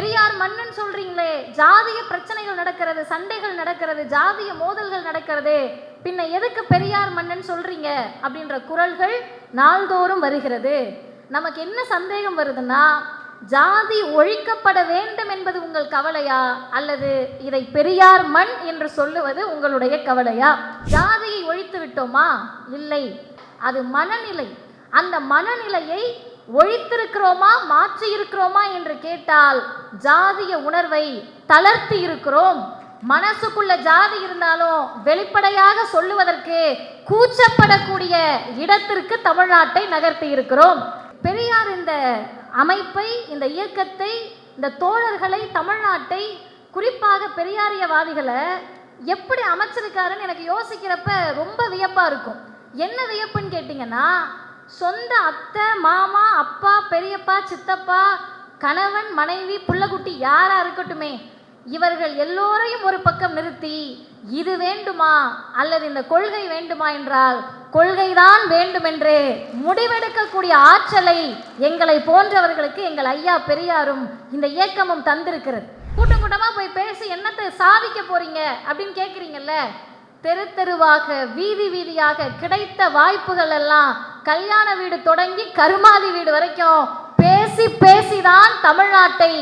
பெரியார் மண்ணுன்னு சொல்றீங்களே ஜாதிய பிரச்சனைகள் நடக்கிறது சண்டைகள் நடக்கிறது ஜாதிய மோதல்கள் நடக்கிறது. பின்ன எதுக்கு பெரியார் மண்ணுன்னு சொல்றீங்க அப்படின்ற குரல்கள் நாள்தோறும் வருகிறது. நமக்கு என்ன சந்தேகம் வருதுன்னா ஜாதி ஒழிக்கப்பட வேண்டும் என்பது உங்கள் கவலையா? அல்லது இதை பெரியார் மண் என்று சொல்லுவது உங்களுடைய கவலையா? ஜாதியை ஒழித்து விட்டோமா? இல்லை. அது மனநிலை. அந்த மனநிலையை ஒழித்திருக்கிறோமா மாற்றி இருக்கிறோமா என்று கேட்டால் ஜாதிய உணர்வை தளர்த்தி இருக்கிறோம். மனசுக்குள்ள ஜாதி இருந்தாலும் வெளிப்படையாக சொல்லுவதற்கு கூச்சப்படக்கூடிய இடத்திற்கு தமிழ்நாட்டை நகர்த்தி இருக்கிறோம். பெரியார் இந்த அமைப்பை இந்த இயக்கத்தை இந்த தோழர்களை தமிழ்நாட்டை குறிப்பாக பெரியாரியவாதிகளை எப்படி அமைச்சிருக்காருன்னு எனக்கு யோசிக்கிறப்ப ரொம்ப வியப்பாக இருக்கும். என்ன வியப்புன்னு கேட்டிங்கன்னா சொந்த அத்தை மாமா அப்பா பெரியப்பா சித்தப்பா கணவன் மனைவி புள்ளக்குட்டி யாரா இருக்கட்டுமே இவர்கள் எல்லோரையும் ஒரு பக்கம் நிறுத்தி இது வேண்டுமா அல்லது இந்த கொள்கை வேண்டுமா என்றால் கொள்கைதான் வேண்டுமென்று முடிவெடுக்கக்கூடிய ஆற்றலை எங்களை போன்றவர்களுக்கு எங்கள் ஐயா பெரியாரும் இந்த இயக்கமும் தந்திருக்கிறது. கூட்டம் கூட்டமா போய் பேசி என்னத்தை சாதிக்க போறீங்க அப்படின்னு கேட்குறீங்கல்ல தெரு தெருவாக வீதி வீதியாக கிடைத்த வாய்ப்புகள் எல்லாம் கல்யாண வீடு தொடங்கி கருமாதி வீடு வரைக்கும் பேசி பேசிதான் தமிழ்நாட்டை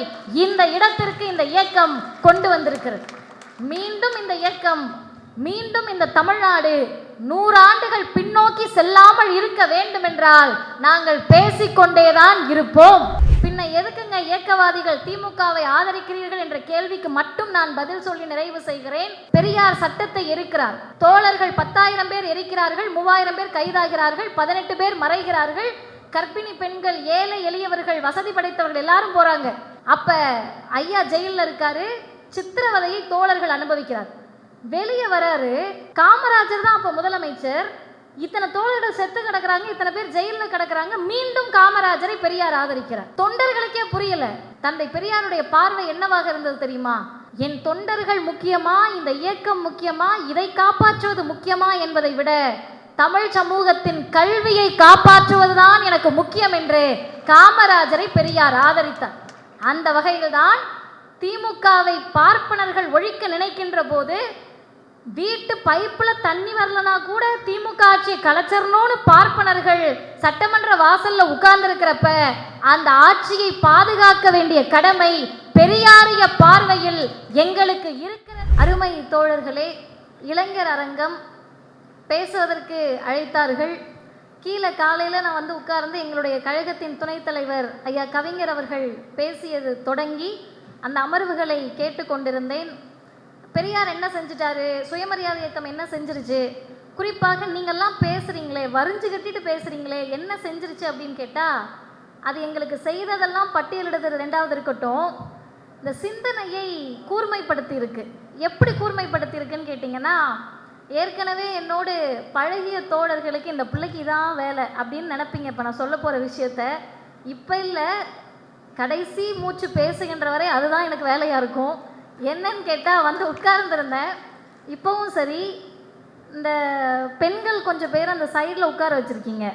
இந்த இடத்திற்கு இந்த இயக்கம் கொண்டு வந்திருக்கிறது. மீண்டும் இந்த இயக்கம் மீண்டும் இந்த தமிழ்நாடு நூறாண்டுகள் பின்னோக்கி செல்லாமல் இருக்க வேண்டும் என்றால் நாங்கள் பேசிக்கொண்டேதான் இருப்போம். பின்ன எதுக்குங்க இயக்கவாதிகள் திமுகவை ஆதரிக்கிறீர்கள் என்ற கேள்விக்கு மட்டும் நான் பதில் சொல்லி நிறைவு செய்கிறேன். பெரியார் சட்டத்தை எரிக்கிறார். தோழர்கள் பத்தாயிரம் பேர் எரிக்கிறார்கள் மூவாயிரம் பேர் கைதாகிறார்கள் பதினெட்டு பேர் மறைகிறார்கள். கர்ப்பிணி பெண்கள் ஏழை எளியவர்கள் வசதி படைத்தவர்கள் எல்லாரும் போறாங்க. அப்ப ஐயா ஜெயிலில் இருக்காரு சித்திரவதையை தோழர்கள் அனுபவிக்கிறார். வெளியே வராரு. காமராஜர் தான் அப்போ முதலமைச்சர். இத்தனை தோழர்கள் செத்து கிடக்குறாங்க இத்தனை பேர் ஜெயிலில் கிடக்குறாங்க. மீண்டும் காமராஜரை பெரியார் ஆதரிக்கிறார். தொண்டர்களுக்கே புரியல. தந்தை பெரியாருடைய பார்வை என்னவாக இருந்தது தெரியுமா? என் தொண்டர்கள் முக்கியமா இந்த இயக்கம் முக்கியமா இதை காப்பாற்றுவது முக்கியமா என்பதை விட தமிழ் சமூகத்தின் கல்வியை காப்பாற்றுவதுதான் எனக்கு முக்கியம் என்று காமராஜரை பெரியார் ஆதரித்தார். அந்த வகையில்தான் திமுகவை பார்ப்பனர்கள் ஒழிக்க நினைக்கின்ற போது வீட்டு பைப்பில் தண்ணி வரலனா கூட திமுக ஆட்சியை கலைச்சரணும்னு பார்ப்பனர்கள் சட்டமன்ற வாசல்ல உட்கார்ந்துருக்கிறப்ப அந்த ஆட்சியை பாதுகாக்க வேண்டிய கடமை பெரியாரிய பார்வையில் எங்களுக்கு இருக்கிற அருமை தோழர்களே இளைஞர் அரங்கம் பேசுவதற்கு அழைத்தார்கள். கீழே காலையில் நான் வந்து உட்கார்ந்து எங்களுடைய கழகத்தின் துணைத் தலைவர் ஐயா கவிஞர் அவர்கள் பேசியது தொடங்கி அந்த அமர்வுகளை கேட்டுக்கொண்டிருந்தேன். பெரியார் என்ன செஞ்சிட்டாரு? சுயமரியாதை இயக்கம் என்ன செஞ்சிருச்சு? குறிப்பாக நீங்கள்லாம் பேசுகிறீங்களே வரிஞ்சு கட்டிட்டு பேசுகிறீங்களே என்ன செஞ்சிருச்சு அப்படின்னு கேட்டால் அது எங்களுக்கு செய்ததெல்லாம் பட்டியலிடுறது ரெண்டாவது இருக்கட்டும். இந்த சிந்தனையை கூர்மைப்படுத்தி இருக்கு எப்படி கூர்மைப்படுத்தி இருக்குன்னு கேட்டிங்கன்னா ஏற்கனவே என்னோடு பழகிய தோழர்களுக்கு இந்த பிள்ளைக்கு தான் வேலை அப்படின்னு நினப்பீங்க. இப்போ நான் சொல்ல போகிற விஷயத்த இப்போ இல்லை கடைசி மூச்சு பேசுகின்ற வரை அதுதான் எனக்கு வேலையாக இருக்கும். என்னன்னு கேட்டால் வந்து உட்கார்ந்துருந்தேன். இப்போவும் சரி இந்த பெண்கள் கொஞ்சம் பேர் அந்த சைடில் உட்கார வச்சுருக்கீங்க.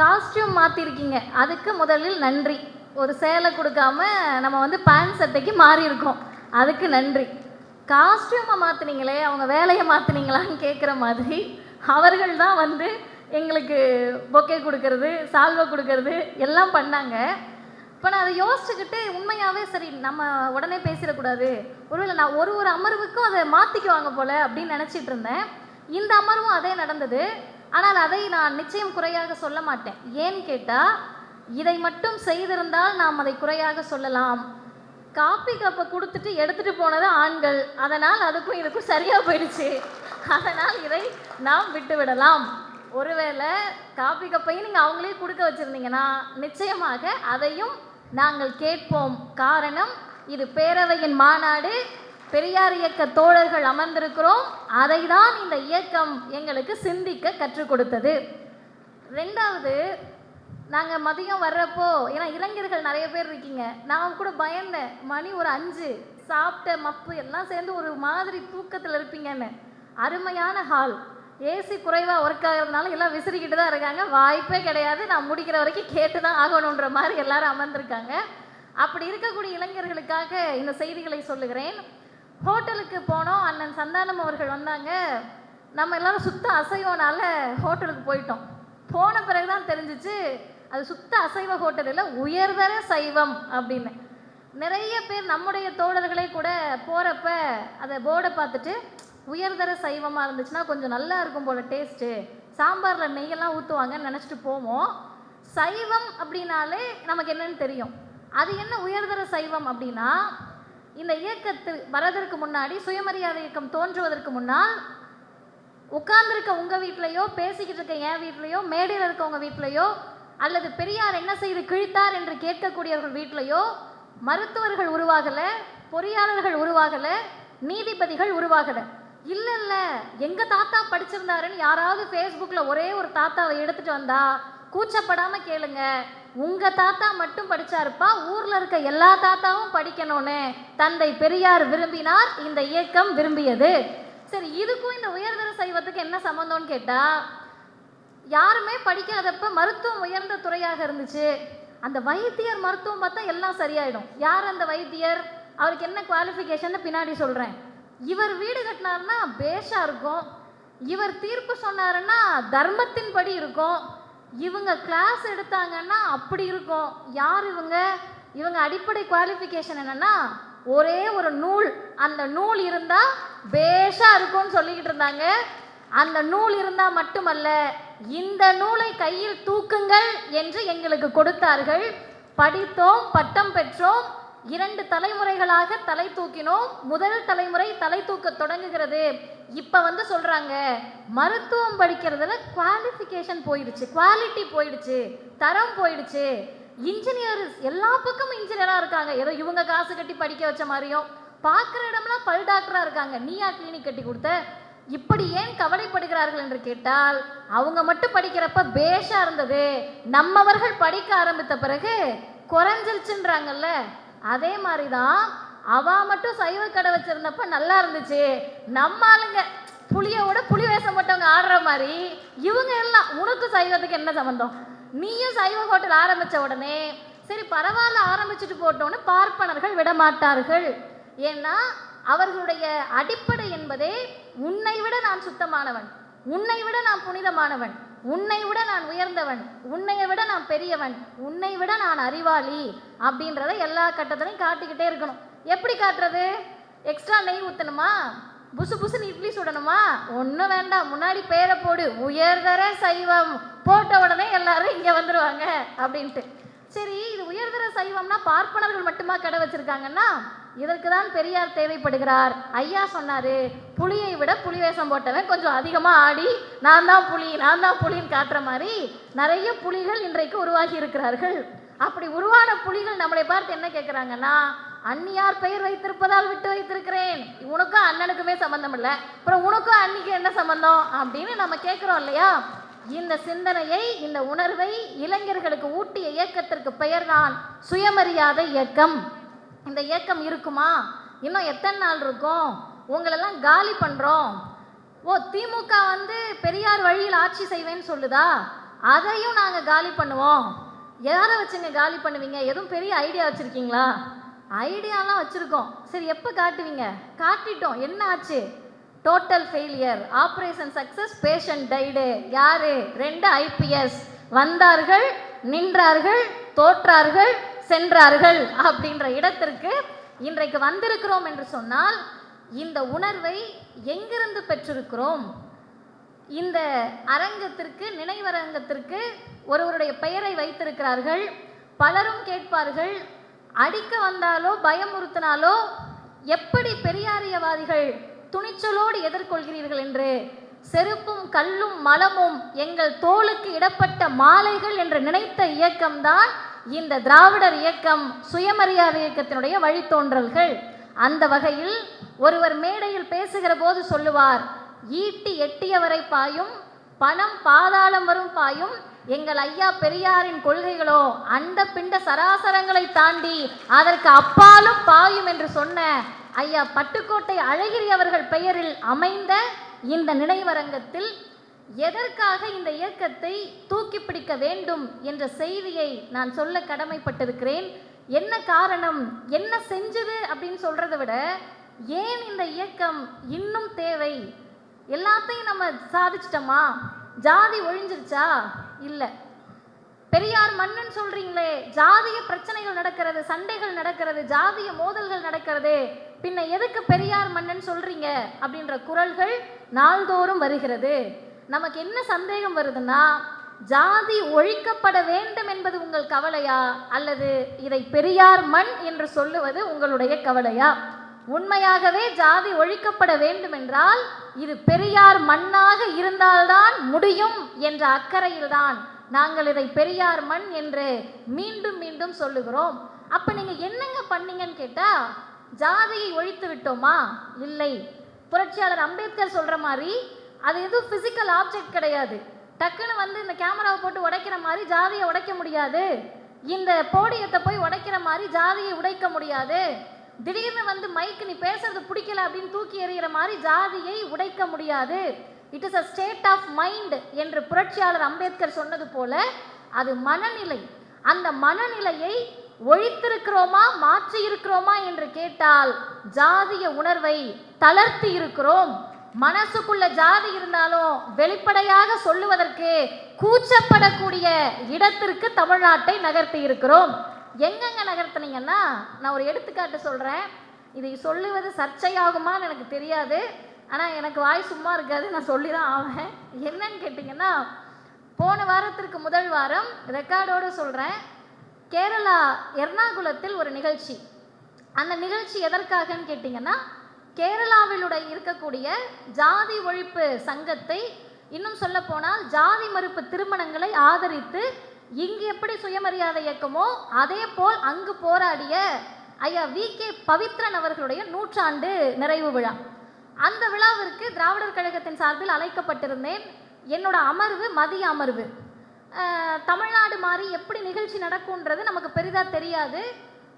காஸ்டியூம் மாற்றிருக்கீங்க அதுக்கு முதலில் நன்றி. ஒரு சேலை கொடுக்காம நம்ம வந்து பேண்ட் சட்டைக்கு மாறி இருக்கோம் அதுக்கு நன்றி. காஸ்டியூமை மாற்றினீங்களே அவங்க வேலையை மாற்றினீங்களான்னு கேட்குற மாதிரி அவர்கள் தான் வந்து எங்களுக்கு பொக்கே கொடுக்கறது சால்வை கொடுக்கறது எல்லாம் பண்ணாங்க. இப்போ நான் அதை யோசிச்சுக்கிட்டு உண்மையாகவே சரி நம்ம உடனே பேசிடக்கூடாது. ஒருவேளை நான் ஒரு ஒரு அமர்வுக்கும் அதை மாற்றிக்குவாங்க போல அப்படின்னு நினச்சிட்டு இருந்தேன். இந்த அமர்வும் அதே நடந்தது. ஆனால் அதை நான் நிச்சயம் குறையாக சொல்ல மாட்டேன். ஏன்னு கேட்டால் இதை மட்டும் செய்திருந்தால் நாம் அதை குறையாக சொல்லலாம். காப்பி கப்பை கொடுத்துட்டு எடுத்துகிட்டு போனது ஆண்கள். அதனால் அதுக்கும் இதுக்கும் சரியாக போயிடுச்சு. அதனால் இதை நாம் விட்டு விடலாம் ஒருவேளை காப்பி கப்பையும் நீங்கள் அவங்களே கொடுக்க வச்சுருந்தீங்கன்னா நிச்சயமாக அதையும் நாங்கள் கேட்போம் காரணம் இது பேரவையின் மாநாடு. பெரியார் இயக்க தோழர்கள் அமர்ந்திருக்கிறோம். அதை தான் இந்த இயக்கம் எங்களுக்கு சிந்திக்க கற்றுக் கொடுத்தது. ரெண்டாவது நாங்கள் மதியம் வர்றப்போ ஏன்னா இளைஞர்கள் நிறைய பேர் இருக்கீங்க. நான் கூட பயந்தேன். மணி ஒரு அஞ்சு. சாப்பிட்ட மப்பு எல்லாம் சேர்ந்து ஒரு மாதிரி தூக்கத்தில் இருப்பீங்கன்னு. அருமையான ஹால் ஏசி குறைவாக ஒர்க் ஆகிறதுனால எல்லாம் விசிறிக்கிட்டு தான் இருக்காங்க. வாய்ப்பே கிடையாது. நான் முடிக்கிற வரைக்கும் கேட்டு தான் ஆகணுன்ற மாதிரி எல்லாரும் அமர்ந்திருக்காங்க. அப்படி இருக்கக்கூடிய இளைஞர்களுக்காக இந்த செய்திகளை சொல்லுகிறேன். ஹோட்டலுக்கு போனோம். அண்ணன் சந்தானம் அவர்கள் வந்தாங்க. நம்ம எல்லாரும் சுத்த அசைவனால ஹோட்டலுக்கு போயிட்டோம். போன பிறகு தான் தெரிஞ்சிச்சு அது சுத்த அசைவ ஹோட்டலில் உயர்தர சைவம் அப்படின்னு. நிறைய பேர் நம்முடைய தோழர்களே கூட போகிறப்ப அதை போர்டை பார்த்துட்டு உயர்தர சைவமாக இருந்துச்சுன்னா கொஞ்சம் நல்லா இருக்கும் போல டேஸ்ட்டு சாம்பாரில் நெய்யெல்லாம் ஊற்றுவாங்கன்னு நினச்சிட்டு போவோம். சைவம் அப்படின்னாலே நமக்கு என்னன்னு தெரியும். அது என்ன உயர்தர சைவம் அப்படின்னா இந்த இயக்கத்து வரதற்கு முன்னாடி சுயமரியாதை இயக்கம் தோன்றுவதற்கு முன்னால் உட்கார்ந்துருக்க உங்கள் வீட்லேயோ பேசிக்கிட்டு இருக்க என் வீட்லேயோ மேடையில் இருக்கவங்க வீட்லேயோ அல்லது பெரியார் என்ன செய்து கிழித்தார் என்று கேட்கக்கூடியவர்கள் வீட்லேயோ மருத்துவர்கள் உருவாகலை பொறியாளர்கள் உருவாகலை நீதிபதிகள் உருவாகலை. இல்லை இல்லை எங்கள் தாத்தா படிச்சிருந்தாருன்னு யாராவது ஃபேஸ்புக்கில் ஒரே ஒரு தாத்தாவை எடுத்துகிட்டு வந்தா கூச்சப்படாமல் கேளுங்க. உங்கள் தாத்தா மட்டும் படித்தாருப்பா ஊரில் இருக்க எல்லா தாத்தாவும் படிக்கணும்னு தந்தை பெரியார் விரும்பினார் இந்த இயக்கம் விரும்பியது. சரி இதுக்கும் இந்த உயர்தர சைவத்துக்கு என்ன சம்மந்தம்னு கேட்டால் யாருமே படிக்காதப்ப மருத்துவம் உயர்ந்த துறையாக இருந்துச்சு. அந்த வைத்தியர் மருத்துவம் பார்த்தா எல்லாம் சரியாயிடும். யார் அந்த வைத்தியர்? அவருக்கு என்ன குவாலிஃபிகேஷன் பின்னாடி சொல்கிறேன் இவர் வீடு கட்டினாருன்னா பேஷா இருக்கும். இவர் தீர்ப்பு சொன்னாருன்னா தர்மத்தின்படி இருக்கும். இவங்க கிளாஸ் எடுத்தாங்கன்னா அப்படி இருக்கும். யார் இவங்க? இவங்க அடிப்படை குவாலிஃபிகேஷன் என்னன்னா ஒரே ஒரு நூல். அந்த நூல் இருந்தால் பேஷா இருக்கும்னு சொல்லிக்கிட்டு இருந்தாங்க. அந்த நூல் இருந்தால் மட்டுமல்ல இந்த நூலை கையில் தூக்குங்கள் என்று எங்களுக்கு கொடுத்தார்கள். படித்தோம் பட்டம் பெற்றோம் இரண்டு தலைமுறைகளாக தலை தூக்கினோம். முதல் தலைமுறை தலை தூக்க தொடங்குகிறது. இப்போ வந்து சொல்றாங்க மருத்துவம் படிக்கிறதுல குவாலிஃபிகேஷன் போயிடுச்சு குவாலிட்டி போயிடுச்சு தரம் போயிடுச்சு. இன்ஜினியர் எல்லா பக்கமும் இன்ஜினியராக இருக்காங்க. ஏதோ இவங்க காசு கட்டி படிக்க வச்ச மாதிரியும். பார்க்குற இடம்லாம் பல் டாக்டராக இருக்காங்க. நீயா கிளினிக் கட்டி கொடுத்த? இப்படி ஏன் கவலைப்படுகிறார்கள் என்று கேட்டால் அவங்க மட்டும் படிக்கிறப்ப பேஷா இருந்தது. நம்மவர்கள் படிக்க ஆரம்பித்த பிறகு குறைஞ்சிருச்சுன்றாங்கல்ல. அதே மாதிரி தான் அவள் மட்டும் சைவ கடை வச்சிருந்தப்ப நல்லா இருந்துச்சு. நம்ம ஆளுங்க புளியோட புளி வேஷம் போட்டவங்க ஆடுற மாதிரி இவங்க எல்லாம் உனக்கு சைவத்துக்கு என்ன சம்மந்தம் நீயும் சைவ ஹோட்டல் ஆரம்பித்த உடனே சரி பரவாயில்ல ஆரம்பிச்சுட்டு போட்டோன்னு பார்ப்பனர்கள் விட மாட்டார்கள் ஏன்னா அவர்களுடைய அடிப்படை என்பதே உன்னை விட நான் சுத்தமானவன். உன்னை விட நான் புனிதமானவன். உன்னை விட நான் உயர்ந்தவன் உன்னை விட நான் பெரியவன் உன்னை விட நான் அறிவாளி அப்படின்றத எல்லா கட்டத்திலையும் காட்டிக்கிட்டே இருக்கணும். எப்படி காட்டுறது? எக்ஸ்ட்ரா நெய் ஊற்றணுமா புசு புசுன்னு இட்லி சுடணுமா? ஒன்றும் வேண்டாம். முன்னாடி பேரை போடு. உயர்தர சைவம். போட்ட உடனே எல்லாரும் இங்கே வந்துடுவாங்க அப்படின்ட்டு. சரி இது உயர்தர சைவம்னா பார்ப்பனர்கள் மட்டுமா கடை வச்சுருக்காங்கன்னா இதற்கு தான் பெரியார் தேவைப்படுகிறார். ஐயா சொன்னாரு புலியை விட புலி வேஷம் போட்டவன் கொஞ்சம் அதிகமாக ஆடி நான் தான் புலி நான் தான் புலின்னு காட்டுற மாதிரி நிறைய புலிகள் இன்றைக்கு உருவாகி இருக்கிறார்கள். அப்படி உருவான புலிகள் நம்மளை பார்த்து என்ன கேட்குறாங்கன்னா அந்நியார் பெயர் வைத்திருப்பதால் விட்டு வைத்திருக்கிறேன். உனக்கும் அண்ணனுக்குமே சம்மந்தம் இல்லை. அப்புறம் உனக்கும் அன்னிக்கு என்ன சம்மந்தம் அப்படின்னு நம்ம கேட்குறோம் இல்லையா? இந்த சிந்தனையை இந்த உணர்வை இளைஞர்களுக்கு ஊட்டிய இயக்கத்திற்கு பெயர்தான் சுயமரியாதை இயக்கம். இந்த இயக்கம் இருக்குமா? இன்னும் எத்தனை நாள் இருக்கும்? உங்களெல்லாம் காலி பண்ணுறோம் ஓ திமுக வந்து பெரியார் வழியில் ஆட்சி செய்வேன்னு சொல்லுதா? அதையும் நாங்கள் காலி பண்ணுவோம். யாரை வச்சுங்க காலி பண்ணுவீங்க? எதுவும் பெரிய ஐடியா வச்சுருக்கீங்களா? ஐடியாலாம் வச்சுருக்கோம். சரி எப்போ காட்டுவீங்க? காட்டிட்டோம். என்ன ஆச்சு? Total failure operation success patient died யாரு? ரெண்டு ஐபிஎஸ் வந்தார்கள் நின்றார்கள் தோற்றார்கள். சென்றார்கள் அப்படின்ற இடத்திற்கு இன்றைக்கு வந்திருக்கிறோம் என்று சொன்னால் இந்த உணர்வை எங்கிருந்து பெற்றிருக்கிறோம்? இந்த அரங்கத்திற்கு நினைவரங்கத்திற்கு ஒருவருடைய பெயரை வைத்திருக்கிறார்கள். பலரும் கேட்பார்கள் அடிக்க வந்தாலோ பயமுறுத்தினாலோ எப்படி பெரியாரியவாதிகள் துணிச்சலோடு எதிர்கொள்கிறீர்கள் என்று செருப்பும் கல்லும் மலமும் எங்கள் தோளுக்கு இடப்பட்ட மாலைகள் என்று நினைத்த இயக்கம்தான் இந்த திராவிடர் இயக்கம் சுயமரியாதை இயக்கத்தினுடைய வழித்தோன்றல்கள். அந்த வகையில் ஒருவர் மேடையில் பேசுகிற போது சொல்லுவார் ஈட்டி எட்டியவரை பாயும் பணம் பாதாளம் வரும் பாயும் எங்கள் ஐயா பெரியாரின் கொள்கைகளோ அந்த பிண்ட சராசரங்களை தாண்டி அதற்கு அப்பாலும் பாயும் என்று சொன்ன ஐயா பட்டுக்கோட்டை அழகிரி அவர்கள் பெயரில் அமைந்த இந்த நினைவரங்கத்தில் எதற்காக இந்த இயக்கத்தை தூக்கி பிடிக்க வேண்டும் என்ற செய்தியை நான் சொல்ல கடமைப்பட்டிருக்கிறேன்? என்ன காரணம்? என்ன செஞ்சது? அப்படின்னு சொல்றதை விட ஏன் இந்த இயக்கம் இன்னும் தேவை? எல்லாத்தையும் நம்ம சாதிச்சிட்டோமா? ஜாதி ஒழிஞ்சிருச்சா? இல்லை. பெரியார் மண்ணுன்னு சொல்றீங்களே ஜாதிய பிரச்சனைகள் நடக்கிறது சண்டைகள் நடக்கிறது ஜாதிய மோதல்கள் நடக்கிறது. பின்ன எதுக்கு பெரியார் மண்ணுன்னு சொல்றீங்க? அப்படின்ற குரல்கள் நாள்தோறும் வருகிறது. நமக்கு என்ன சந்தேகம் வருதுன்னா ஜாதி ஒழிக்கப்பட வேண்டும் என்பது உங்கள் கவலையா? அல்லது இதை பெரியார் மண் என்று சொல்லுவது உங்களுடைய கவலையா? உண்மையாகவே ஜாதி ஒழிக்கப்பட வேண்டுமென்றால் இது பெரியார் மண்ணாக இருந்தால்தான் முடியும் என்ற அக்கறையில்தான் நாங்கள் இதை பெரியார் மண் என்று மீண்டும் மீண்டும் சொல்லுகிறோம். அப்ப நீங்க என்னங்க பண்ணீங்கன்னு கேட்டா ஜாதியை ஒழித்து விட்டோமா? இல்லை. புரட்சியாளர் அம்பேத்கர் சொல்ற மாதிரி அது எதுவும் ஃபிசிக்கல் ஆப்ஜெக்ட் கிடையாது. டக்குன்னு வந்து இந்த கேமராவை போட்டு உடைக்கிற மாதிரி ஜாதியை உடைக்க முடியாது. இந்த போடியத்தை போய் உடைக்கிற மாதிரி ஜாதியை உடைக்க முடியாது. திடீர்னு வந்து மைக்கு நீ பேசுறது பிடிக்கல அப்படின்னு தூக்கி எறிகிற மாதிரி ஜாதியை உடைக்க முடியாது. It is a state of mind என்று புரட்சியாளர் அம்பேத்கர் சொன்னது போல அது மனநிலை. அந்த மனநிலையை ஒழித்திருக்கிறோமா மாற்றி இருக்கிறோமா என்று கேட்டால் ஜாதிய உணர்வை தளர்த்தி இருக்கிறோம் மனசுக்குள்ள ஜாதி இருந்தாலும் வெளிப்படையாக சொல்லுவதற்கு கூச்சப்படக்கூடிய இடத்திற்கு தமிழ்நாட்டை நகர்த்தி இருக்கிறோம். எங்கெங்க நகர்த்துனீங்கன்னா நான் ஒரு எடுத்துக்காட்டு சொல்றேன். இதை சொல்லுவது சர்ச்சையாகுமான்னு எனக்கு தெரியாது. ஆனால் எனக்கு வாய் சும்மா இருக்காது. நான் சொல்லி தான் ஆவேன். என்னன்னு கேட்டிங்கன்னா போன வாரத்திற்கு முதல் வாரம் ரெக்கார்டோடு சொல்கிறேன் கேரளா எர்ணாகுளத்தில் ஒரு நிகழ்ச்சி. அந்த நிகழ்ச்சி எதற்காகன்னு கேட்டிங்கன்னா கேரளாவிலுடைய இருக்கக்கூடிய ஜாதி ஒழிப்பு சங்கத்தை இன்னும் சொல்ல போனால் ஜாதி மறுப்பு திருமணங்களை ஆதரித்து இங்கு எப்படி சுயமரியாதை இயக்கமோ அதே போல் அங்கு போராடிய ஐயா வி கே பவித்ரன் அவர்களுடைய நூற்றாண்டு நிறைவு விழா. அந்த விழாவிற்கு திராவிடர் கழகத்தின் சார்பில் அழைக்கப்பட்டிருந்தேன். என்னோட அமர்வு மதிய அமர்வு. தமிழ்நாடு மாதிரி எப்படி நிகழ்ச்சி நடக்கும்ன்றது நமக்கு பெரிதாக தெரியாது.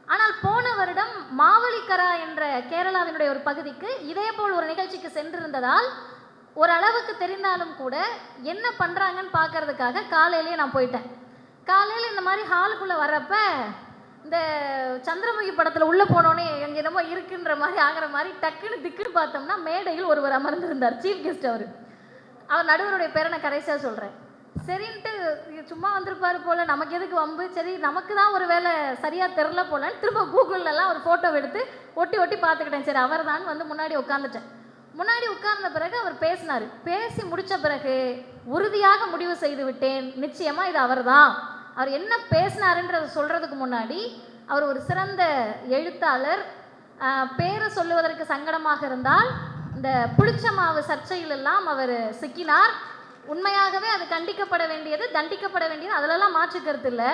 ஆனால் போன வருடம் மாவலிக்கரா என்ற கேரளாவினுடைய ஒரு பகுதிக்கு இதே போல் ஒரு நிகழ்ச்சிக்கு சென்றிருந்ததால் ஓரளவுக்கு தெரிந்தாலும் கூட என்ன பண்ணுறாங்கன்னு பார்க்கறதுக்காக காலையிலேயே நான் போயிட்டேன். காலையில் இந்த மாதிரி ஹாலுக்குள்ளே வர்றப்ப இந்த சந்திரமுகி படத்தில் உள்ளே போனோன்னே எங்கே என்னமோ இருக்குன்ற மாதிரி ஆகிற மாதிரி டக்குன்னு திக்குன்னு பார்த்தோம்னா மேடையில் ஒருவர் அமர்ந்திருந்தார் சீஃப் கெஸ்ட் அவர். அவர் நடுவருடைய பேரை நான் கடைசியாக சொல்கிறேன் சரின்ட்டு சும்மா வந்திருப்பாரு போல. நமக்கு எதுக்கு வம்பு? சரி நமக்கு தான் ஒரு வேலை சரியாக தெரில போலன்னு திரும்ப கூகுள்லலாம் ஒரு ஃபோட்டோ எடுத்து ஒட்டி ஒட்டி பார்த்துக்கிட்டேன். சரி அவர் தான் வந்து முன்னாடி உட்காந்துட்டேன் முன்னாடி உட்கார்ந்த பிறகு அவர் பேசினார். பேசி முடித்த பிறகு உறுதியாக முடிவு செய்து விட்டேன். நிச்சயமாக இது அவர் தான். அவர் என்ன பேசினாருன்றதை சொல்கிறதுக்கு முன்னாடி அவர் ஒரு சிறந்த எழுத்தாளர். பேரை சொல்லுவதற்கு சங்கடமாக இருந்தால் இந்த புளிச்ச மாவு சர்ச்சையிலெல்லாம் அவர் சிக்கினார். உண்மையாகவே அது கண்டிக்கப்பட வேண்டியது தண்டிக்கப்பட வேண்டியது. அதிலெல்லாம் மாற்றுக்கிறது இல்லை.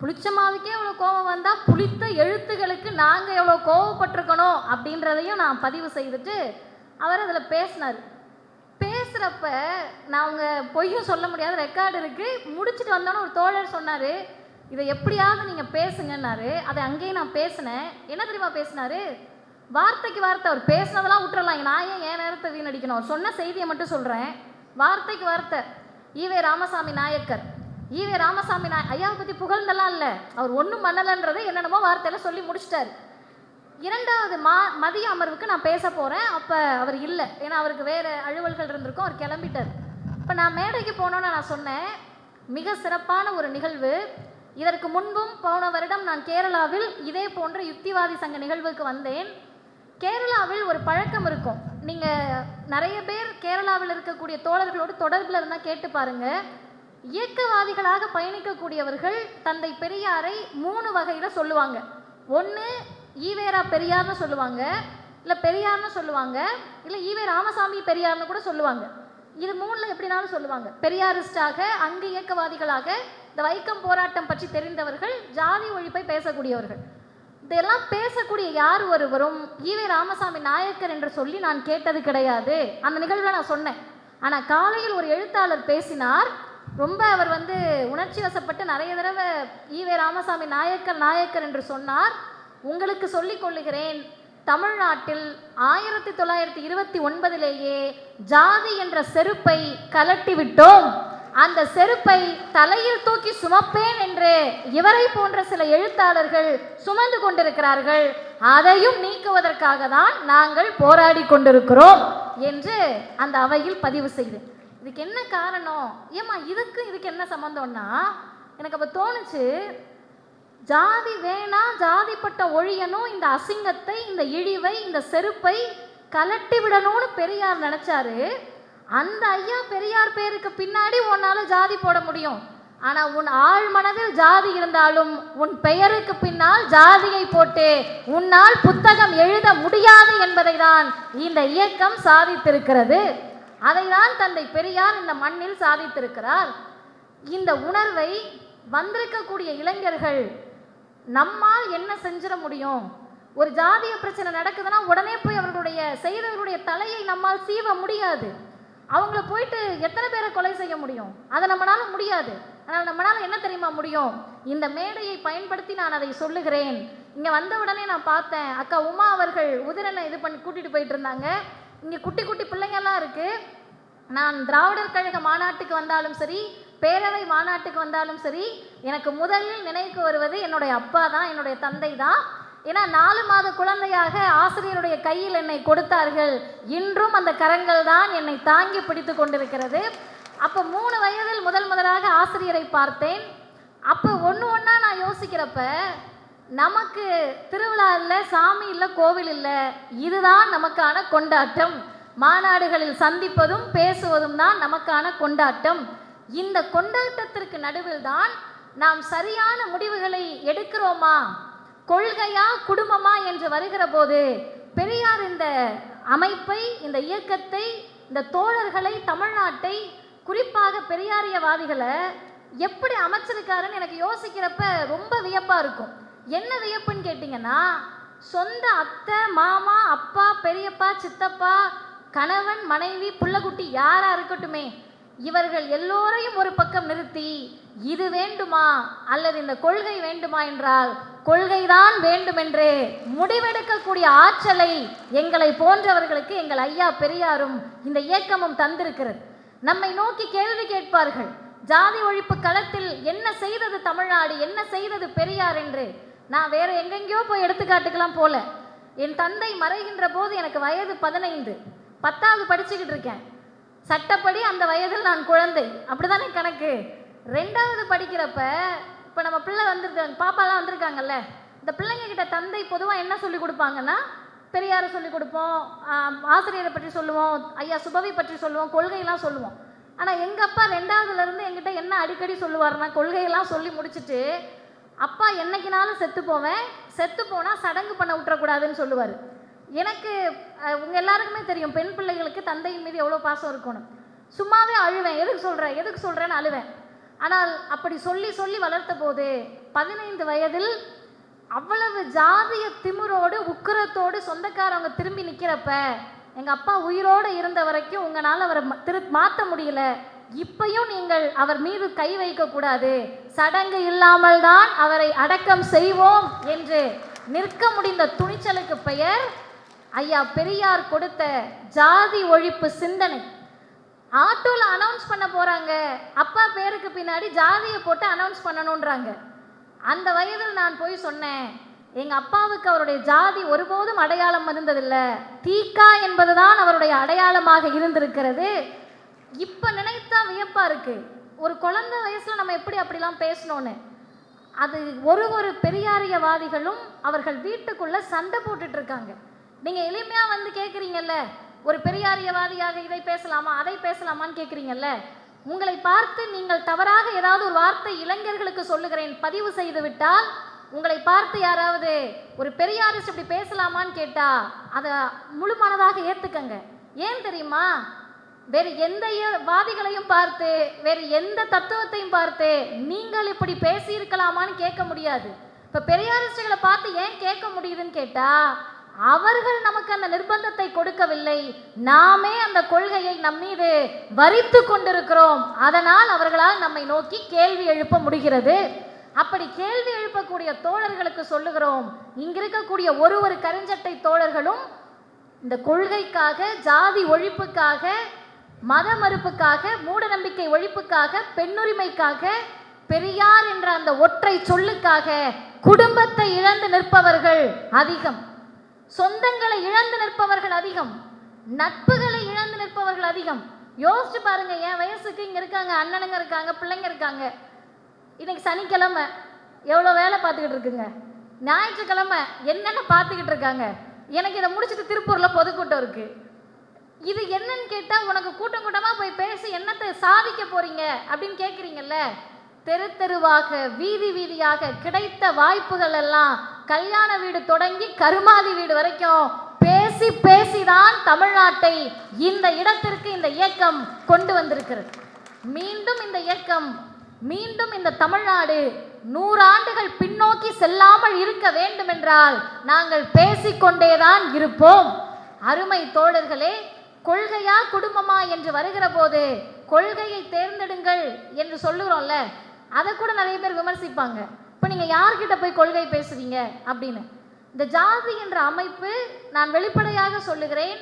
புளிச்சமாவுக்கே இவ்வளோ எவ்வளோ கோபம் வந்தால் புளித்த எழுத்துகளுக்கு நாங்கள் எவ்வளோ கோவப்பட்டிருக்கணும் அப்படின்றதையும் நான் பதிவு செய்துட்டு அவர் அதில் பேசினார். பேசுகிறப்ப நான் அவங்க பொய்யும் சொல்ல முடியாத ரெக்கார்டு இருக்குது முடிச்சுட்டு வந்தோன்னே ஒரு தோழர் சொன்னார் இதை எப்படியாவது நீங்கள் பேசுங்கன்னாரு. அதை அங்கேயும் நான் பேசினேன். என்ன தெரியுமா பேசினாரு? வார்த்தைக்கு வார்த்தை அவர் பேசுனதெல்லாம் விட்டுறலாம் நான் ஏன் என் நேரத்தை வீணடிக்கணும்? அவர் சொன்ன செய்தியை மட்டும் சொல்கிறேன் வார்த்தைக்கு வார்த்தை. E V Ramasamy Naicker. E V Ramasamy நாய் ஐயாவை பற்றி புகழ்ந்தெல்லாம் இல்லை. அவர் ஒன்றும் பண்ணலைன்றதை என்னென்னமோ வார்த்தையில சொல்லி முடிச்சிட்டாரு. இரண்டாவது மா மதிய அமர்வுக்கு நான் பேச போகிறேன் அப்போ அவர் இல்லை. ஏன்னா அவருக்கு வேறு அலுவல்கள் இருந்திருக்கும். அவர் கிளம்பிட்டார். இப்போ நான் மேடைக்கு போனோன்னு நான் சொன்னேன். மிக சிறப்பான ஒரு நிகழ்வு. இதற்கு முன்பும் போன வருடம் நான் கேரளாவில் இதே போன்ற யுக்திவாதி சங்க நிகழ்வுக்கு வந்தேன். கேரளாவில் ஒரு பழக்கம் இருக்கும். நீங்கள் நிறைய பேர் கேரளாவில் இருக்கக்கூடிய தோழர்களோடு தொடர்பில் இருந்தால் கேட்டு பாருங்கள் இயக்கவாதிகளாக பயணிக்கக்கூடியவர்கள் தந்தை பெரியாரை மூணு வகையில் சொல்லுவாங்க. ஒன்று ஈவேரா பெரியார்னு சொல்லுவாங்க. இல்லை பெரியார்னு சொல்லுவாங்க. இல்லை ஈவே ராமசாமி பெரியார்னு கூட சொல்லுவாங்க. இது மூணில் எப்படினாலும் சொல்லுவாங்க. பெரியாரிஸ்டாக அங்கு இயக்கவாதிகளாக இந்த வைக்கம் போராட்டம் பற்றி தெரிந்தவர்கள் ஜாதி ஒழிப்பை பேசக்கூடியவர்கள். இதெல்லாம் பேசக்கூடிய யார் ஒருவரும் ஈவே ராமசாமி நாயக்கர் என்று சொல்லி நான் கேட்டது கிடையாது. அந்த நிகழ்வில் நான் சொன்னேன். ஆனால் காலையில் ஒரு எழுத்தாளர் பேசினார். ரொம்ப அவர் வந்து உணர்ச்சி வசப்பட்டு நிறைய தடவை ஈவே ராமசாமி நாயக்கர் நாயக்கர் என்று சொன்னார். உங்களுக்கு சொல்லிக் கொள்ளுகிறேன் தமிழ்நாட்டில் ஆயிரத்தி தொள்ளாயிரத்தி இருபத்தி ஒன்பதிலேயே ஜாதி என்ற செருப்பை கலட்டி விட்டோம். அந்த செருப்பை தலையில் தூக்கி சுமப்பேன் என்று இவரை போன்ற சில எழுத்தாளர்கள் சுமந்து கொண்டிருக்கிறார்கள். அதையும் நீக்குவதற்காக தான் நாங்கள் போராடி கொண்டிருக்கிறோம் என்று அந்த அவையில் பதிவு செய்து இதுக்கு என்ன காரணம்? ஏம்மா இதுக்கு இதுக்கு என்ன சம்மந்தம்னா எனக்கு அப்போ தோணுச்சு ஜாதி வேணாம் ஜாதிப்பட்ட ஒழியனும் இந்த அசிங்கத்தை இந்த இழிவை இந்த செருப்பை கலட்டி விடணும்னு பெரியார் நினைச்சாரு. அந்த ஐயா பெரியார் பேருக்கு பின்னாடி உன்னால ஜாதி போட முடியும். ஆனா உன் ஆழ் மனதில் ஜாதி இருந்தாலும் உன் பெயருக்கு பின்னால் ஜாதியை போட்டு உன்னால் புத்தகம் எழுத முடியாது என்பதை தான் இந்த இயக்கம் சாதித்திருக்கிறது. அதை தான் தந்தை பெரியார் இந்த மண்ணில் சாதித்திருக்கிறார். இந்த உணர்வை வந்திருக்கக்கூடிய இளைஞர்கள் நம்மால் என்ன செஞ்சிட முடியும்? ஒரு ஜாதிய பிரச்சனை நடக்குதுன்னா உடனே போய் அவர்களுடைய செய்தவர்களுடைய தலையை நம்மால் சீவ முடியாது. அவங்கள போயிட்டு எத்தனை பேரை கொலை செய்ய முடியும்? அதை நம்மளால முடியாது. ஆனால் நம்மளால என்ன தெரியுமா முடியும்? இந்த மேடையை பயன்படுத்தி நான் அதை சொல்லுகிறேன். இங்கே வந்த உடனே நான் பார்த்தேன். அக்கா உமா அவர்கள் உதிரனை இது பண்ணி கூட்டிகிட்டு போயிட்டு இருந்தாங்க. இங்கே குட்டி குட்டி பிள்ளைங்கெல்லாம் இருக்குது நான் திராவிடர் கழக மாநாட்டுக்கு வந்தாலும் சரி பேரவை மாநாட்டுக்கு வந்தாலும் சரி எனக்கு முதலில் நினைவுக்கு வருவது என்னுடைய அப்பா தான் என்னுடைய தந்தை தான். ஏன்னா நாலு மாத குழந்தையாக ஆசிரியருடைய கையில் என்னை கொடுத்தார்கள். இன்றும் அந்த கரங்கள் தான் என்னை தாங்கி பிடித்து கொண்டிருக்கிறது. அப்போ மூணு வயதில் முதல் முதலாக ஆசிரியரை பார்த்தேன். அப்போ ஒன்று ஒன்றா நான் யோசிக்கிறப்ப நமக்கு திருவிழா இல்லை சாமி இல்லை கோவில் இல்லை இதுதான் நமக்கான கொண்டாட்டம். மாநாடுகளில் சந்திப்பதும் பேசுவதும் தான் நமக்கான கொண்டாட்டம். இந்த கொண்டாட்டத்திற்கு நடுவில் தான் நாம் சரியான முடிவுகளை எடுக்கிறோமா? கொள்கையா குடும்பமா என்று வருகிற போது பெரியார் இந்த அமைப்பை இந்த இயக்கத்தை இந்த தோழர்களை தமிழ்நாட்டை குறிப்பாக பெரியாரியவாதிகளை எப்படி அமைச்சிருக்காருன்னு எனக்கு யோசிக்கிறப்ப ரொம்ப வியப்பாக இருக்கும். என்ன வியப்புன்னு கேட்டிங்கன்னா சொந்த அத்தை மாமா அப்பா பெரியப்பா சித்தப்பா கணவன் மனைவி புள்ளக்குட்டி யாராக இருக்கட்டுமே இவர்கள் எல்லோரையும் ஒரு பக்கம் நிறுத்தி இது வேண்டுமா அல்லது இந்த கொள்கை வேண்டுமா என்றால் கொள்கைதான் வேண்டுமென்று முடிவெடுக்கக்கூடிய ஆற்றலை எங்களை போன்றவர்களுக்கு எங்கள் ஐயா பெரியாரும் இந்த இயக்கமும் தந்திருக்கிறது. நம்மை நோக்கி கேள்வி கேட்பார்கள். ஜாதி ஒழிப்பு களத்தில் என்ன செய்தது தமிழ்நாடு என்ன செய்தது பெரியார் என்று நான் வேற எங்கெங்கேயோ போய் எடுத்துக்காட்டுக்கெல்லாம் போல. என் தந்தை மறைகின்ற போது எனக்கு வயது பதினைந்து. பத்தாவது படிச்சுக்கிட்டு இருக்கேன். சட்டப்படி அந்த வயதில் நான் குழந்தை. அப்படிதானே கணக்கு? ரெண்டாவது படிக்கிறப்ப இப்போ நம்ம பிள்ளை வந்திருக்காங்க பாப்பாலாம் வந்திருக்காங்கல்ல இந்த பிள்ளைங்க கிட்ட தந்தை பொதுவாக என்ன சொல்லி கொடுப்பாங்கன்னா பெரியாரை சொல்லி கொடுப்போம் ஆசிரியரை பற்றி சொல்லுவோம் ஐயா சுபவி பற்றி சொல்லுவோம் கொள்கையெல்லாம் சொல்லுவோம். ஆனால் எங்கள் அப்பா ரெண்டாவதுலேருந்து எங்கிட்ட என்ன அடிக்கடி சொல்லுவார்னா கொள்கையெல்லாம் சொல்லி முடிச்சுட்டு அப்பா என்னைக்குனாலும் செத்து போவேன் செத்து போனால் சடங்கு பண்ண விட்டுறக்கூடாதுன்னு சொல்லுவார். எனக்கு உங்கள் எல்லாருக்குமே தெரியும் பெண் பிள்ளைகளுக்கு தந்தையின் மீது எவ்வளோ பாசம் இருக்கணும். சும்மாவே அழுவேன். எதுக்கு சொல்கிறேன் எதுக்கு சொல்கிறேன்னு அழுவேன். ஆனால் அப்படி சொல்லி சொல்லி வளர்த்த போது பதினைந்து வயதில் அவ்வளவு ஜாதிய திமிரோடு உக்கிரத்தோடு சொந்தக்காரவங்க திரும்பி நிற்கிறப்ப எங்கள் அப்பா உயிரோடு இருந்த வரைக்கும் உங்களால் அவரை திரு மாற்ற முடியல. இப்பையும் நீங்கள் அவர் மீது கை வைக்கக்கூடாது சடங்கு இல்லாமல் தான் அவரை அடக்கம் செய்வோம் என்று நிற்க முடிந்த துணிச்சலுக்கு பெயர் ஐயா பெரியார் கொடுத்த ஜாதி ஒழிப்பு சிந்தனை. ஆட்டோல அனௌன்ஸ் பண்ண போறாங்க. அப்பா பேருக்கு பின்னாடி ஜாதியை போட்டு அனௌன்ஸ் பண்ணணுன்றாங்க அந்த வயதில் நான் போய் சொன்னேன் எங்க அப்பாவுக்கு அவருடைய ஜாதி ஒருபோதும் அடையாளம் இருந்ததில்லை. தீக்கா என்பதுதான் அவருடைய அடையாளமாக இருந்திருக்கிறது. இப்ப நினைத்தா வியப்பா இருக்கு. ஒரு குழந்தை வயசுல நம்ம எப்படி அப்படிலாம் பேசணும்னு. அது ஒரு ஒரு பெரியாரியவாதிகளும் அவர்கள் வீட்டுக்குள்ள சண்டை போட்டுட்டு நீங்கள் எளிமையாக வந்து கேட்குறீங்கல்ல ஒரு பெரியாரியவாதியாக இதை பேசலாமா அதை பேசலாமான்னு கேட்குறீங்கல்ல உங்களை பார்த்து நீங்கள் தவறாக ஏதாவது ஒரு வார்த்தை இளைஞர்களுக்கு சொல்லுகிறேன் பதிவு செய்து விட்டால் உங்களை பார்த்து யாராவது ஒரு பெரியாரிஸ்ட் இப்படி பேசலாமான்னு கேட்டா அதை முழு மனதாக ஏற்றுக்கங்க ஏன் தெரியுமா? வேறு எந்த இய- வாதிகளையும் பார்த்து வேறு எந்த தத்துவத்தையும் பார்த்து நீங்கள் இப்படி பேசியிருக்கலாமான்னு கேட்க முடியாது. இப்போ பெரியாரிஸ்டுகளை பார்த்து ஏன் கேட்க முடியுதுன்னு கேட்டால் அவர்கள் நமக்கு அந்த நிர்பந்தத்தை கொடுக்கவில்லை. நாமே அந்த கொள்கையை நம் மீது வரித்து கொண்டிருக்கிறோம். அதனால் அவர்களால் நம்மை நோக்கி கேள்வி எழுப்ப முடிகிறது. அப்படி கேள்வி எழுப்பக்கூடிய தோழர்களுக்கு சொல்லுகிறோம். இங்கிருக்கக்கூடிய ஒரு ஒரு கருஞ்சட்டை தோழர்களும் இந்த கொள்கைக்காக ஜாதி ஒழிப்புக்காக மத மறுப்புக்காக மூட நம்பிக்கை ஒழிப்புக்காக பெண்ணுரிமைக்காக பெரியார் என்ற அந்த ஒற்றை சொல்லுக்காக குடும்பத்தை இழந்து நிற்பவர்கள் அதிகம். சொந்தங்களை இழந்து நிற்பவர்கள் அதிகம். நட்புகளை இழந்து நிற்பவர்கள் அதிகம். யோசிச்சு பாருங்க என் வயசுக்கு இங்க இருக்காங்க அண்ணனுங்க இருக்காங்க பிள்ளைங்க இருக்காங்க. இன்னைக்கு சனிக்கிழமை எவ்வளோ வேலை பார்த்துக்கிட்டு இருக்குங்க? ஞாயிற்றுக்கிழமை என்னென்ன பார்த்துக்கிட்டு இருக்காங்க? எனக்கு இதை முடிச்சுட்டு திருப்பூரில் பொதுக்கூட்டம் இருக்குது இது என்னன்னு கேட்டால் உனக்கு கூட்டம் கூட்டமாக போய் பேசி என்னத்தை சாதிக்க போறீங்க அப்படின்னு கேட்குறீங்கல்ல தெரு தெருவாக வீதி வீதியாக கிடைத்த வாய்ப்புகள் எல்லாம் கல்யாண வீடு தொடங்கி கருமாதி வீடு வரைக்கும் பேசி பேசிதான் தமிழ்நாட்டை இந்த இடத்திற்கு இந்த இயக்கம் கொண்டு வந்திருக்கிறது. மீண்டும் இந்த இயக்கம் மீண்டும் இந்த தமிழ்நாடு நூறாண்டுகள் பின்னோக்கி செல்லாமல் இருக்க வேண்டும் என்றால் நாங்கள் பேசிக்கொண்டேதான் இருப்போம். அருமை தோழர்களே கொள்கையா குடும்பமா என்று வருகிற போது கொள்கையை தேர்ந்தெடுங்கள் என்று சொல்லுகிறோம்ல அதை கூட நிறைய பேர் விமர்சிப்பாங்க. இப்போ நீங்கள் யார்கிட்ட போய் கொள்கை பேசுவீங்க அப்படின்னு. இந்த ஜாதி என்ற அமைப்பு நான் வெளிப்படையாக சொல்லுகிறேன்.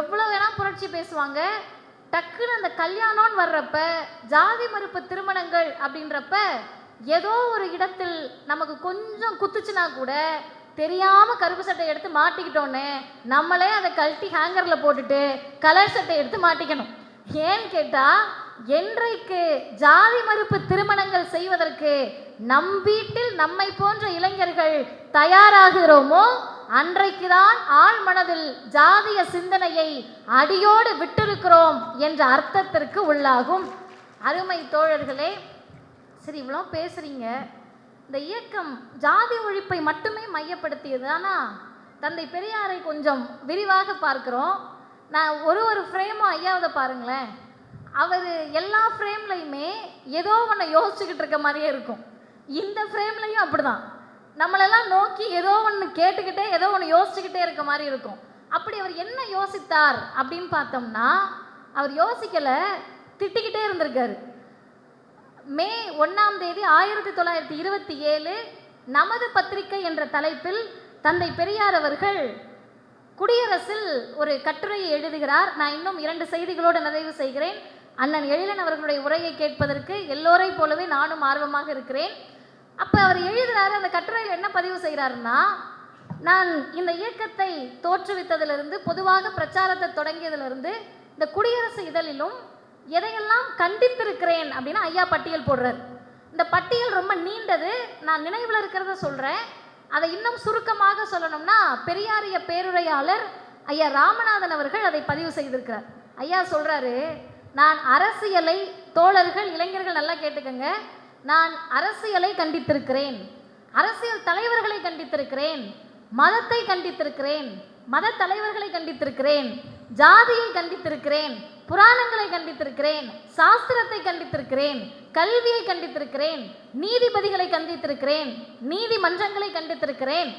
எவ்வளோ வேணால் புரட்சி பேசுவாங்க. டக்குன்னு அந்த கல்யாணம்னு வர்றப்ப ஜாதி மறுப்பு திருமணங்கள் அப்படின்றப்ப ஏதோ ஒரு இடத்தில் நமக்கு கொஞ்சம் குத்துச்சுனா கூட தெரியாமல் கருப்பு சட்டை எடுத்து மாட்டிக்கிட்டோன்னே நம்மளே அதை கழட்டி ஹேங்கரில் போட்டுட்டு கலர் சட்டை எடுத்து மாட்டிக்கணும். ஏன்னு கேட்டால் என்றைக்கு ஜாதி மறுப்பு திருமணங்கள் செய்வதற்கு நம் வீட்டில் நம்மை போன்ற இளைஞர்கள் தயாராகிறோமோ அன்றைக்குதான் ஆள் மனதில் ஜாதிய சிந்தனையை அடியோடு விட்டிருக்கிறோம் என்ற அர்த்தத்திற்கு உள்ளாகும். அருமை தோழர்களே சரி இவ்வளோ பேசுறீங்க. இந்த இயக்கம் ஜாதி ஒழிப்பை மட்டுமே மையப்படுத்தியது. ஆனால் தந்தை பெரியாரை கொஞ்சம் விரிவாக பார்க்குறோம். நான் ஒரு ஒரு ஃப்ரேமும் ஐயாவதை பாருங்களேன். அவர் எல்லா ஃப்ரேம்லையுமே ஏதோ ஒன்று யோசிச்சுக்கிட்டு இருக்க மாதிரியே இருக்கும். இந்த ஃப்ரேம்லையும் அப்படிதான். நம்மளெல்லாம் நோக்கி ஏதோ ஒன்று கேட்டுக்கிட்டே ஏதோ ஒன்று யோசிச்சுக்கிட்டே இருக்க மாதிரி இருக்கும். அப்படி அவர் என்ன யோசித்தார் அப்படின்னு பார்த்தோம்னா அவர் யோசிக்கலை திட்டிக்கிட்டே இருந்திருக்காரு. மே ஒன்றாம் தேதி ஆயிரத்தி தொள்ளாயிரத்தி இருபத்தி ஏழு நமது பத்திரிகை என்ற தலைப்பில் தந்தை பெரியார் அவர்கள் குடியரசில் ஒரு கட்டுரையை எழுதுகிறார். நான் இன்னும் இரண்டு செய்திகளோடு நிறைவு செய்கிறேன். அண்ணன் எழிலன் அவர்களுடைய உரையை கேட்பதற்கு எல்லோரை போலவே நானும் ஆர்வமாக இருக்கிறேன். அப்போ அவர் எழுதுறாரு அந்த கட்டுரையில் என்ன பதிவு செய்கிறாருன்னா நான் இந்த இயக்கத்தை தோற்றுவித்ததிலிருந்து பொதுவாக பிரச்சாரத்தை தொடங்கியதிலிருந்து இந்த குடியரசு இதழிலும் எதையெல்லாம் கண்டித்திருக்கிறேன் அப்படின்னு ஐயா பட்டியல் போடுறார். இந்த பட்டியல் ரொம்ப நீண்டது நான் நினைவில் இருக்கிறத சொல்கிறேன் அதை இன்னும் சுருக்கமாக சொல்லணும்னா பெரியாரிய பேருரையாளர் ஐயா ராமநாதன் அவர்கள் அதை பதிவு செய்திருக்கிறார். ஐயா சொல்கிறாரு நான் அரசியலை தோழர்கள் இளைஞர்கள் நல்லா கேட்டுக்கங்க. நான் அரசியலை கண்டித்திருக்கிறேன். அரசியல் தலைவர்களை கண்டித்திருக்கிறேன். மதத்தை கண்டித்திருக்கிறேன். மத தலைவர்களை கண்டித்திருக்கிறேன். ஜாதியை கண்டித்திருக்கிறேன். புராணங்களை கண்டித்திருக்கிறேன். சாஸ்திரத்தை கண்டித்திருக்கிறேன். கல்வியை கண்டித்திருக்கிறேன். நீதிபதிகளை கண்டித்திருக்கிறேன். நீதிமன்றங்களை கண்டித்திருக்கிறேன்.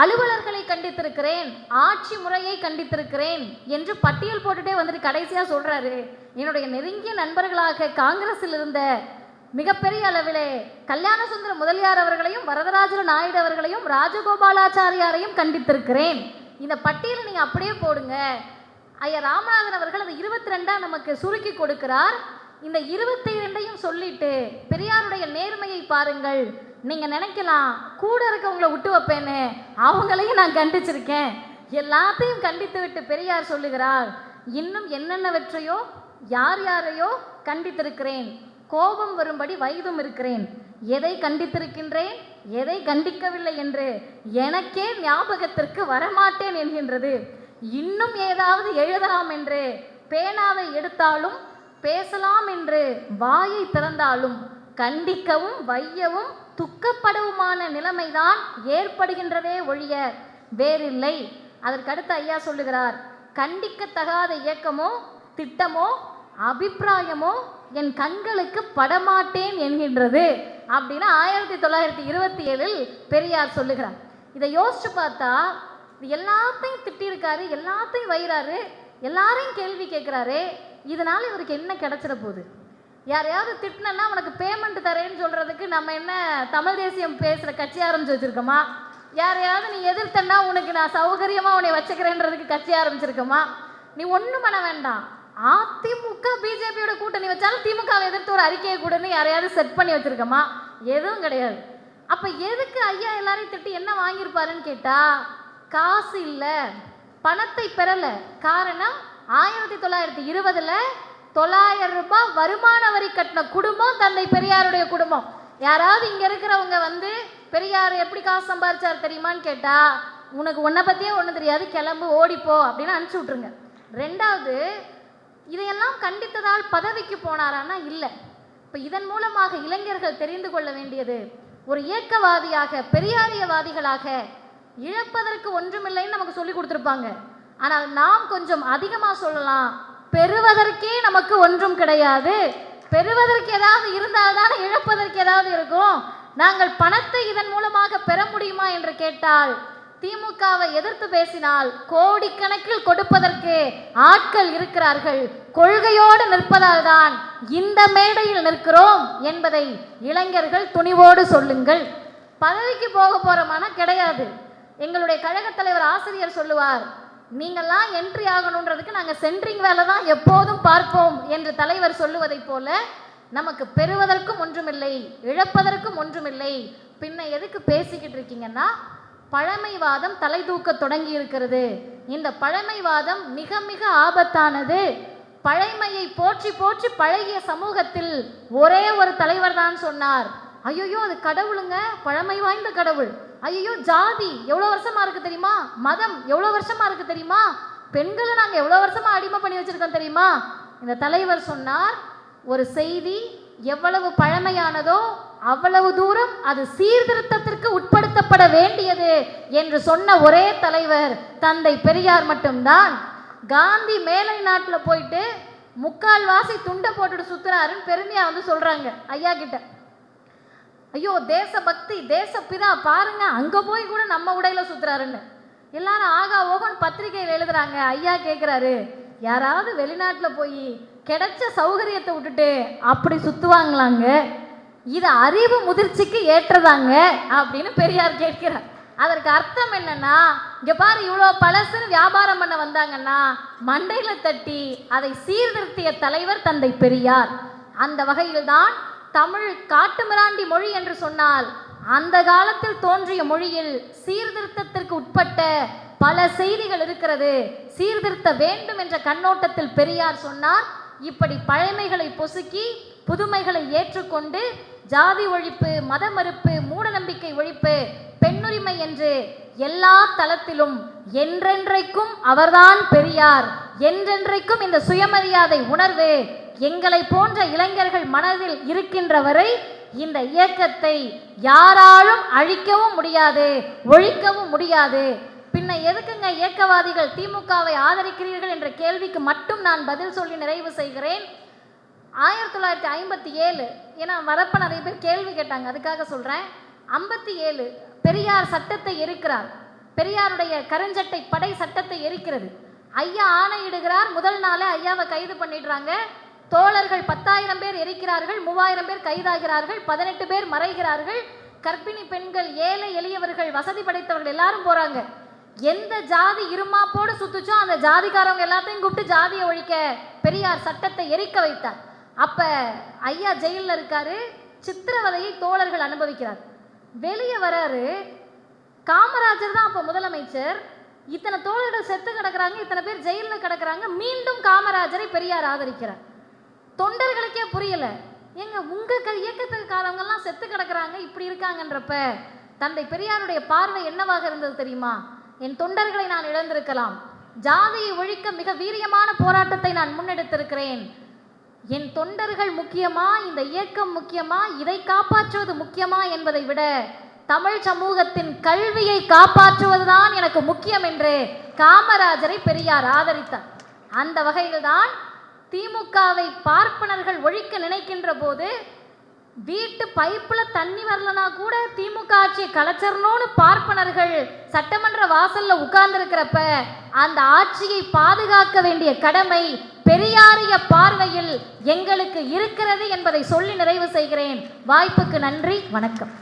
அலுவலர்களை கண்டித்திருக்கிறேன் ஆட்சி முறையை கண்டித்திருக்கிறேன் என்று பட்டியல் போட்டுட்டே வந்துட்டு கடைசியாக சொல்கிறாரு என்னுடைய நெருங்கிய நண்பர்களாக காங்கிரஸில் இருந்த மிகப்பெரிய அளவிலே கல்யாணசுந்தர முதலியார் அவர்களையும் வரதராஜர நாயுடு அவர்களையும் ராஜகோபாலாச்சாரியாரையும் கண்டித்திருக்கிறேன். இந்த பட்டியலை நீங்கள் அப்படியே போடுங்க. ஐயா ராமநாதன் அவர்கள் அது இருபத்தி ரெண்டாக நமக்கு சுருக்கி கொடுக்கிறார். இந்த இருபத்தி இரண்டையும் சொல்லிட்டு பெரியாருடைய நேர்மையை பாருங்கள். நீங்க நினைக்கலாம் கூட இருக்கவங்கள விட்டு வைப்பேன்னு அவங்களையும் நான் கண்டிச்சிருக்கேன். எல்லாத்தையும் கண்டித்து விட்டு பெரியார் சொல்லுகிறார் இன்னும் என்னென்னவற்றையோ யார் யாரையோ கண்டித்திருக்கிறேன். கோபம் வரும்படி வயதும் இருக்கிறேன். எதை கண்டித்திருக்கின்றேன்? எதை கண்டிக்கவில்லை என்று எனக்கே ஞாபகத்திற்கு வரமாட்டேன் என்கின்றது. இன்னும் ஏதாவது எழுதலாம் என்று பேனாவை எடுத்தாலும் பேசலாம் என்று வாயை திறந்தாலும் கண்டிக்கவும் வையவும் துக்கப்படவுமான நிலைமைதான் ஏற்படுகின்றதே ஒழிய வேறில்லை. அதற்கடுத்து ஐயா சொல்லுகிறார் கண்டிக்கத்தகாத இயக்கமோ திட்டமோ அபிப்பிராயமோ என் கண்களுக்கு படமாட்டேன் என்கின்றது அப்படின்னு ஆயிரத்தி தொள்ளாயிரத்தி இருபத்தி ஏழில் பெரியார் சொல்லுகிறார். இதை யோசிச்சு பார்த்தா எல்லாத்தையும் திட்டிருக்காரு எல்லாத்தையும் வைறாரு எல்லாரையும் கேள்வி கேட்குறாரு இதனால் இவருக்கு என்ன கிடைச்சிட போகுது? யாரையாவது திட்டினா உனக்கு பேமெண்ட் தரேன்னு சொல்றதுக்கு நம்ம என்ன தமிழ் தேசியம் பேசுகிற கட்சி ஆரம்பிச்சு வச்சிருக்கோமா? யாரையாவது நீ எதிர்த்தன்னா உனக்கு நான் சௌகரியமாக உன்னை வச்சுக்கிறேன்றதுக்கு கட்சி ஆரம்பிச்சிருக்கோமா? நீ ஒன்றும் பண்ண வேண்டாம். அதிமுக பிஜேபியோட கூட்டணி வச்சாலும் திமுகவை எதிர்த்து ஒரு அறிக்கையை கூடன்னு யாரையாவது செட் பண்ணி வச்சிருக்கோமா? எதுவும் கிடையாது. அப்ப எதுக்கு ஐயா எல்லாரையும் திட்டி என்ன வாங்கியிருப்பாருன்னு கேட்டா காசு இல்லை பணத்தை பெறல. காரணம் ஆயிரத்தி தொள்ளாயிரத்தி இருபதுல தொள்ளாயிரம் ரூபாய் வருமான வரி கட்டின குடும்பம் தந்தை பெரியாருடைய குடும்பம். யாராவது இங்கே இருக்கிறவங்க வந்து பெரியார் எப்படி காசு சம்பாரிச்சார் தெரியுமான்னு கேட்டால் உனக்கு உன்னை பற்றியே ஒன்றும் தெரியாது கிளம்பு ஓடிப்போ அப்படின்னு அனுப்பிச்சி விட்ருங்க ரெண்டாவது இதையெல்லாம் கண்டித்ததால் பதவிக்கு போனாரான்னா இல்லை. இப்போ இதன் மூலமாக இளைஞர்கள் தெரிந்து கொள்ள வேண்டியது ஒரு இயக்கவாதியாக பெரியாரியவாதிகளாக இழப்பதற்கு ஒன்றுமில்லைன்னு நமக்கு சொல்லி கொடுத்துருப்பாங்க. ஆனால் நாம் கொஞ்சம் அதிகமாக சொல்லலாம் பெறுவதற்கே நமக்கு ஒன்றும் கிடையாது. பெறுவதற்கு ஏதாவது இருந்தால்தான் இழப்பதற்கு ஏதாவது இருக்கும். நாங்கள் பணத்தை இதன் மூலமாக பெற முடியுமா என்று கேட்டால் திமுகவை எதிர்த்து பேசினால் கோடிக்கணக்கில் கொடுப்பதற்கு ஆட்கள் இருக்கிறார்கள். கொள்கையோடு நிற்பதால் தான் இந்த மேடையில் நிற்கிறோம் என்பதை இளைஞர்கள் துணிவோடு சொல்லுங்கள். பதவிக்கு போக போற கிடையாது. எங்களுடைய கழகத் தலைவர் ஆசிரியர் சொல்லுவார் நீங்கள்லாம் என்ட்ரி ஆகணுன்றதுக்கு நாங்கள் சென்ட்ரிங் வேலை தான் எப்போதும் பார்ப்போம் என்று தலைவர் சொல்லுவதைப் போல நமக்கு பெறுவதற்கும் ஒன்றுமில்லை இழப்பதற்கும் ஒன்றுமில்லை. பின்ன எதுக்கு பேசிக்கிட்டு இருக்கீங்கன்னா பழமைவாதம் தலை தூக்க தொடங்கி இருக்கிறது. இந்த பழமைவாதம் மிக மிக ஆபத்தானது. பழைமையை போற்றி போற்றி பழகிய சமூகத்தில் ஒரே ஒரு தலைவர் தான் சொன்னார். ஐயோ அது கடவுளுங்க பழமை வாய்ந்த கடவுள். ஐயோ ஜாதி எவ்வளோ வருஷமா இருக்கு தெரியுமா? மதம் எவ்வளோ வருஷமா இருக்கு தெரியுமா? பெண்களை நாங்கள் எவ்வளோ வருஷமா அடிமை பண்ணி வச்சிருக்கோம் தெரியுமா? இந்த தலைவர் சொன்னார் ஒரு செய்தி எவ்வளவு பழமையானதோ அவ்வளவு தூரம் அது சீர்திருத்தத்திற்கு உட்படுத்தப்பட வேண்டியது என்று சொன்ன ஒரே தலைவர் தந்தை பெரியார் மட்டும்தான். காந்தி மேலை நாட்டில் போயிட்டு முக்கால்வாசி துண்டை போட்டுட்டு சுத்துறாருன்னு பெருமையா வந்து சொல்றாங்க ஐயா கிட்ட. ஐயோ தேசபக்தி தேசப்பிதா பாருங்க அங்க போய் கூட நம்ம உடையில சுத்துறாருன்னு. எல்லாரும் ஆகா ஓகன் பத்திரிகையில் எழுதுறாங்க ஐயா கேட்குறாரு யாராவது வெளிநாட்டில் போய் கிடைச்ச சௌகரியத்தை விட்டுட்டு அப்படி சுத்துவாங்களாங்க? இது அறிவு முதிர்ச்சிக்கு ஏற்றதாங்க அப்படின்னு பெரியார் கேட்கிறார். அதற்கு அர்த்தம் என்னன்னா இங்க பாரு இவ்வளோ பழசுன்னு வியாபாரம் பண்ண வந்தாங்கன்னா மண்டையில தட்டி அதை சீர்திருத்திய தலைவர் தந்தை பெரியார். அந்த வகையில்தான் தமிழ் காட்டுமிராண்டி மொழி என்று சொன்னால் அந்த காலத்தில் தோன்றிய மொழியில் சீர்திருத்தத்திற்கு உட்பட்ட பல செய்திகள் இருக்கிறது. சீர்திருத்த வேண்டும் என்ற கண்ணோட்டத்தில் பெரியார் சொன்னார். இப்படி பழமைகளை பொசுக்கி புதுமைகளை ஏற்றுக்கொண்டு ஜாதி ஒழிப்பு மத மறுப்பு மூடநம்பிக்கை ஒழிப்பு பெண்ணுரிமை என்று எல்லா தளத்திலும் என்றென்றைக்கும் அவர்தான் பெரியார். என்றென்றைக்கும் இந்த சுயமரியாதை உணர்வு எங்களை போன்ற இளைஞர்கள் மனதில் இருக்கின்ற வரை இந்த இயக்கத்தை யாராலும் அழிக்கவும் முடியாது ஒழிக்கவும் முடியாது. பின்ன எதுக்குங்க இயக்கவாதிகள் திமுகவை ஆதரிக்கிறீர்கள் என்ற கேள்விக்கு மட்டும் நான் பதில் சொல்லி நிறைவு செய்கிறேன். ஆயிரத்தி தொள்ளாயிரத்தி ஐம்பத்தி ஏழு ஏன்னா வரப்ப நிறைய பேர் கேள்வி கேட்டாங்க அதுக்காக சொல்கிறேன் ஐம்பத்தி ஏழு பெரியார் சட்டத்தை எரிக்கிறார். பெரியாருடைய கருஞ்சட்டை படை சட்டத்தை எரிக்கிறது. ஐயா ஆணையிடுகிறார் முதல் நாளே ஐயாவை கைது பண்ணிடுறாங்க. தோழர்கள் பத்தாயிரம் பேர் எரிக்கிறார்கள் மூவாயிரம் பேர் கைதாகிறார்கள் பதினெட்டு பேர் மறைகிறார்கள். கர்ப்பிணி பெண்கள் ஏழை எளியவர்கள் வசதி படைத்தவர்கள் எல்லாரும் போறாங்க. எந்த ஜாதி இருமாப்போடு சுத்துச்சோ அந்த ஜாதிக்காரவங்க எல்லாத்தையும் கூப்பிட்டு ஜாதியை ஒழிக்க பெரியார் சட்டத்தை எரிக்க வைத்தார். அப்ப ஐயா ஜெயிலில் இருக்காரு சித்திரவதையை தோழர்கள் அனுபவிக்கிறார். வெளியே வராரு காமராஜர் தான் அப்போ முதலமைச்சர். இத்தனை தோழர்கள் செத்து கிடக்குறாங்க இத்தனை பேர் ஜெயிலில் கிடக்குறாங்க மீண்டும் காமராஜரை பெரியார் ஆதரிக்கிறார். தொண்டர்களுக்கே புரியல. ஏங்க உங்க க காலங்கள்லாம் செத்து கிடக்குறாங்க இப்படி இருக்காங்கன்றப்ப தந்தை பெரியாருடைய பார்வை என்னவாக இருந்தது தெரியுமா? என் தொண்டர்களை நான் இழந்திருக்கலாம். ஜாதியை ஒழிக்க மிக வீரியமான போராட்டத்தை நான் முன்னெடுத்திருக்கிறேன். என் தொண்டர்கள் முக்கியமா இந்த இயக்கம் முக்கியமா இதை காப்பாற்றுவது முக்கியமா என்பதை விட தமிழ் சமூகத்தின் கல்வியை காப்பாற்றுவதுதான் எனக்கு முக்கியம் என்று காமராஜரை பெரியார் ஆதரித்தார். அந்த வகையில்தான் திமுகவை பார்ப்பனர்கள் ஒழிக்க நினைக்கின்ற போது வீட்டு பைப்பில் தண்ணி வரலனா கூட திமுக ஆட்சியை கலைச்சரணும்னு பார்ப்பனர்கள் சட்டமன்ற வாசல்ல உட்கார்ந்துருக்கிறப்ப அந்த ஆட்சியை பாதுகாக்க வேண்டிய கடமை பெரியாரிய பார்வையில் எங்களுக்கு இருக்கிறது என்பதை சொல்லி நிறைவு செய்கிறேன். வாய்ப்புக்கு நன்றி வணக்கம்.